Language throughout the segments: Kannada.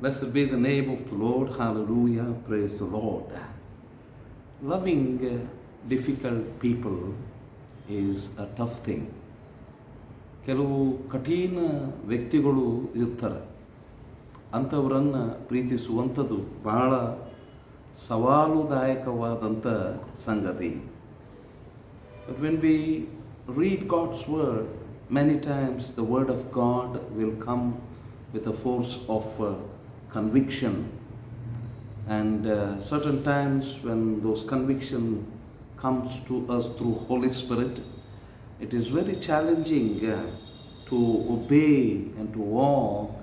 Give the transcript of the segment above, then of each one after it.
Blessed be the name of the Lord. Hallelujah. Praise the Lord. Loving uh, difficult people is a tough thing. ಕೆಲವು ಕಠಿಣ ವ್ಯಕ್ತಿಗಳು ಇರ್ತಾರೆ ಅಂಥವರನ್ನು ಪ್ರೀತಿಸುವಂಥದ್ದು ಬಹಳ ಸವಾಲುದಾಯಕವಾದಂಥ ಸಂಗತಿ But when we read God's word, many times the word of God will come with a force of uh, conviction. And uh, certain times when those conviction comes to us through Holy Spirit, it is very challenging uh, to obey and to walk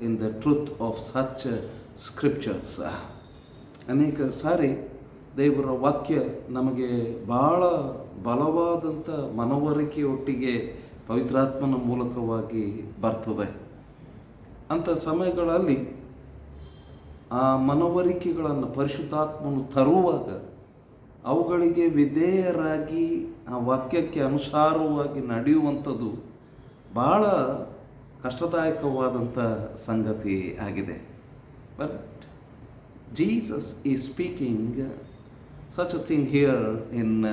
in the truth of such uh, scriptures. ಅನೇಕ ಸಾರಿ ದೇವರ ವಾಕ್ಯ ನಮಗೆ ಭಾಳ ಬಲವಾದಂಥ ಮನವರಿಕೆಯೊಟ್ಟಿಗೆ ಪವಿತ್ರಾತ್ಮನ ಮೂಲಕವಾಗಿ ಬರ್ತದೆ ಅಂಥ ಸಮಯಗಳಲ್ಲಿ ಆ ಮನವರಿಕೆಗಳನ್ನು ಪರಿಶುದ್ಧಾತ್ಮನು ತರುವಾಗ ಅವುಗಳಿಗೆ ವಿಧೇಯರಾಗಿ ಆ ವಾಕ್ಯಕ್ಕೆ ಅನುಸಾರವಾಗಿ ನಡೆಯುವಂಥದ್ದು ಬಹಳ ಕಷ್ಟದಾಯಕವಾದಂಥ ಸಂಗತಿ ಆಗಿದೆ but Jesus is speaking such a thing here in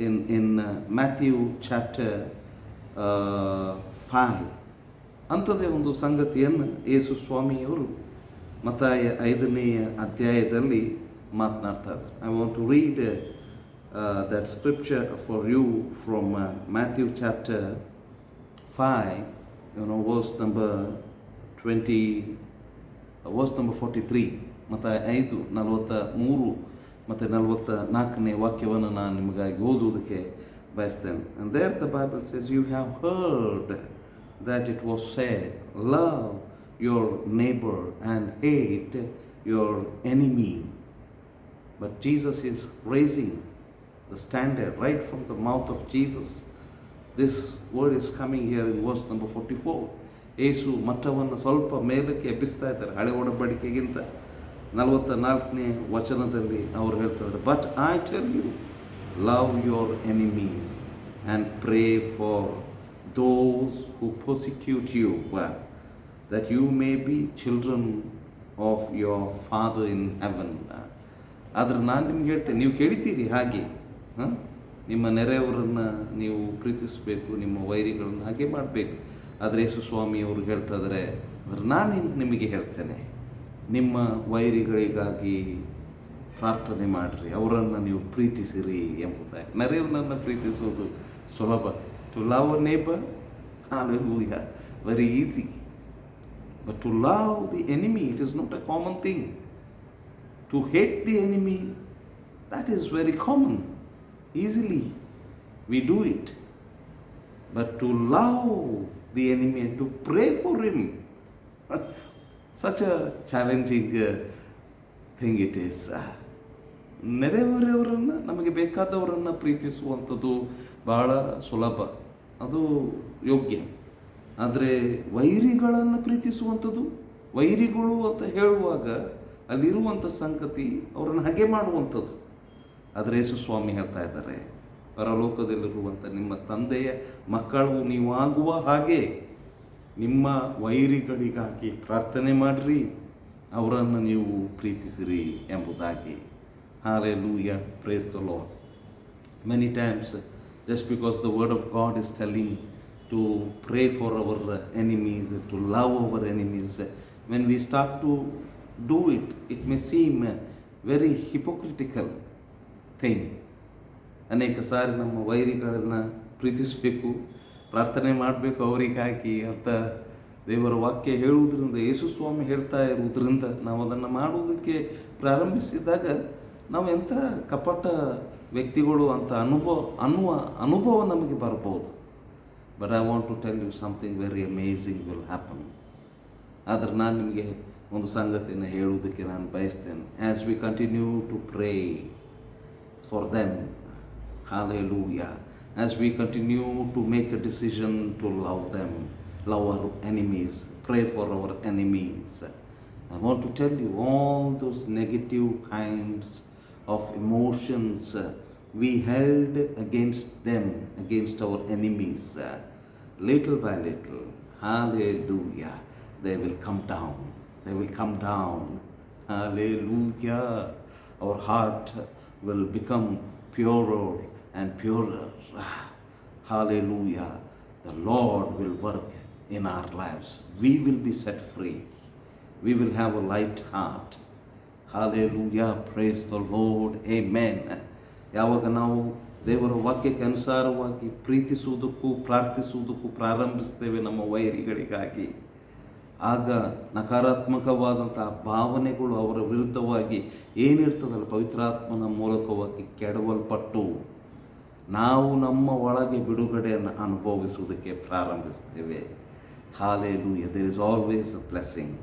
in in, in chapter 5. ಅಂಥದ್ದೇ ಒಂದು ಸಂಗತಿಯನ್ನು ಯೇಸು ಸ್ವಾಮಿಯವರು ಮತ್ತಾಯ ಐದನೆಯ ಅಧ್ಯಾಯದಲ್ಲಿ ಮಾತನಾಡ್ತಾರೆ I want to read that scripture for you from Matthew chapter five you know verse number twenty verse number forty three ಮತ್ತು ಐದು ನಲವತ್ತ ಮೂರು ಮತ್ತು ನಲವತ್ತ ನಾಲ್ಕನೇ ವಾಕ್ಯವನ್ನು ನಾನು ನಿಮಗಾಗಿ ಓದುವುದಕ್ಕೆ ಬಯಸ್ತೇನೆ and there the Bible says you have heard that it was said love your neighbour and hate your enemy but Jesus is raising the standard right from the mouth of Jesus this word is coming here in verse number forty four Yesu ಮಟ್ಟವನ್ನು ಸ್ವಲ್ಪ ಮೇಲಕ್ಕೆ ಎಬ್ಬಿಸ್ತಾ ಇದ್ದಾರೆ, ಹಳೆ ಒಡಂಬಡಿಕೆಗಿಂತ. ನಲವತ್ತ ನಾಲ್ಕನೇ ವಚನದಲ್ಲಿ ಅವರು ಹೇಳ್ತಾರೆ but I tell you love your enemies and pray for those who prosecute you that you may be children of your father in heaven ಆದರೆ ನಾನು ನಿಮ್ಗೆ ಹೇಳ್ತೇನೆ, ನೀವು ಕೇಳಿತೀರಿ ಹಾಗೆ, ಹಾಂ? ನಿಮ್ಮ ನೆರೆಯವರನ್ನು ನೀವು ಪ್ರೀತಿಸಬೇಕು, ನಿಮ್ಮ ವೈರಿಗಳನ್ನು ಹಾಗೆ ಮಾಡಬೇಕು. ಆದರೆ ಯೇಸು ಸ್ವಾಮಿ ಅವರು ಹೇಳ್ತಾ ಇದ್ದಾರೆ ಅಂದ್ರೆ ನಾನು ನಿಮಗೆ ಹೇಳ್ತೇನೆ, ನಿಮ್ಮ ವೈರಿಗಳಿಗಾಗಿ ಪ್ರಾರ್ಥನೆ ಮಾಡಿರಿ, ಅವರನ್ನು ನೀವು ಪ್ರೀತಿಸಿರಿ ಎಂಬುದಾಗಿ. ನೆರೆಯವರನ್ನು ಪ್ರೀತಿಸುವುದು ಸುಲಭ. To love a neighbour hallelujah very easy but to love the enemy it is not a common thing to hate the enemy that is very common easily we do it but to love the enemy and to pray for him such a challenging uh, thing it ನೆರೆಹೊರೆಯವರನ್ನು ನಮಗೆ ಬೇಕಾದವರನ್ನು ಪ್ರೀತಿಸುವಂಥದ್ದು ಬಹಳ ಸುಲಭ. ಅದು ಯೋಗ್ಯ. ಆದರೆ ವೈರಿಗಳನ್ನು ಪ್ರೀತಿಸುವಂಥದ್ದು, ವೈರಿಗಳು ಅಂತ ಹೇಳುವಾಗ ಅಲ್ಲಿರುವಂಥ ಸಂಗತಿ ಅವರನ್ನು ಹಾಗೆ ಮಾಡುವಂಥದ್ದು. ಆದರೆ ಯೇಸು ಸ್ವಾಮಿ ಹೇಳ್ತಾ ಇದ್ದಾರೆ, ಪರಲೋಕದಲ್ಲಿರುವಂಥ ನಿಮ್ಮ ತಂದೆಯ ಮಕ್ಕಳು ನೀವು ಆಗುವ ಹಾಗೆ ನಿಮ್ಮ ವೈರಿಗಳಿಗಾಗಿ ಪ್ರಾರ್ಥನೆ ಮಾಡಿರಿ, ಅವರನ್ನು ನೀವು ಪ್ರೀತಿಸಿರಿ ಎಂಬುದಾಗಿ. Hallelujah praise the Lord many times just because the word of God is telling to for for our to to our enemies. When we we to to do it it seem a very hypocritical thing ಅನೇಕ ಸಾರಿ ನಮ್ಮ ವೈರಿಗಳನ್ನು ಪ್ರೀತಿಸಬೇಕು, ಪ್ರಾರ್ಥನೆ ಮಾಡಬೇಕು ಅವರಿಗಾಗಿ ಅಂತ ದೇವರ ವಾಕ್ಯ ಹೇಳುವುದರಿಂದ, ಯೇಸು ಸ್ವಾಮಿ ಹೇಳ್ತಾ ಇರುವುದರಿಂದ ನಾವು ಅದನ್ನು ಮಾಡುವುದಕ್ಕೆ ಪ್ರಾರಂಭಿಸಿದಾಗ ನಾವು ಎಂಥ ಕಪಟ ವ್ಯಕ್ತಿಗಳು ಅಂತ ಅನುಭವ ಅನ್ನುವ ಅನುಭವ ನಮಗೆ ಬರ್ಬೋದು. But I want to tell you something very amazing will happen ಆದರೆ ನಾನು ನಿಮಗೆ ಒಂದು ಸಂಗತಿಯನ್ನು ಹೇಳುವುದಕ್ಕೆ ನಾನು ಬಯಸ್ತೇನೆ as we continue to pray for them Hallelujah. As we continue to make a decision to love them, love our enemies, pray for our enemies. I want to tell you all those negative kinds of emotions uh, we held against them, against our enemies, uh, little by little. Hallelujah. they will come down. They will come down. Hallelujah. Our heart will become purer and purer. Hallelujah. The Lord will work in our lives. We will be set free. We will have a light heart. Hallelujah. Praise the Lord. Amen. ಯಾವಾಗ ನಾವು ದೇವರ ವಾಕ್ಯಕ್ಕೆ ಅನುಸಾರವಾಗಿ ಪ್ರೀತಿಸುವುದಕ್ಕೂ ಪ್ರಾರ್ಥಿಸುವುದಕ್ಕೂ ಪ್ರಾರಂಭಿಸ್ತೇವೆ ನಮ್ಮ ವೈರಿಗಳಿಗಾಗಿ. ಆಗ ನಕಾರಾತ್ಮಕವಾದಂತಹ ಭಾವನೆಗಳು ಅವರ ವಿರುದ್ಧವಾಗಿ ಏನಿರ್ತದಲ್ಲ ಪವಿತ್ರಾತ್ಮನ ಮೂಲಕವಾಗಿ ಕೆಡವಲ್ಪಟ್ಟು ನಾವು ನಮ್ಮ ಒಳಗೆ ಬಿಡುಗಡೆಯನ್ನು ಅನುಭವಿಸುವುದಕ್ಕೆ ಪ್ರಾರಂಭಿಸ್ತೇವೆ. Hallelujah there is always a blessing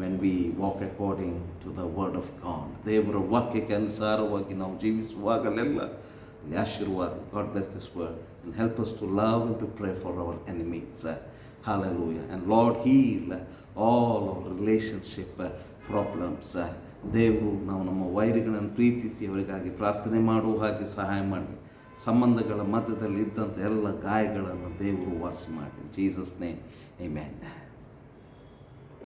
when we walk according to the word of God ದೇವರ ವಾಕ್ಯಕ್ಕೆ ಅನುಸಾರವಾಗಿ ನಾವು ಜೀವಿಸುವಾಗಲೆಲ್ಲ ಅಲ್ಲಿ ಆಶೀರ್ವಾದ God bless this word and help us to love to pray for our. And Lord, heal all our relationship uh, problems. Uh, ದೇವರು ನಾವು ನಮ್ಮ ವೈರಿಗಳನ್ನು ಪ್ರೀತಿಸಿ ಅವರಿಗಾಗಿ ಪ್ರಾರ್ಥನೆ ಮಾಡುವ ಹಾಗೆ ಸಹಾಯ ಮಾಡಿ ಸಂಬಂಧಗಳ ಮಧ್ಯದಲ್ಲಿ ಇದ್ದಂಥ ಎಲ್ಲ ಗಾಯಗಳನ್ನು ದೇವರು ವಾಸಿ ಮಾಡಿ ಜೀಸಸ್ ನೇಮ್ Amen.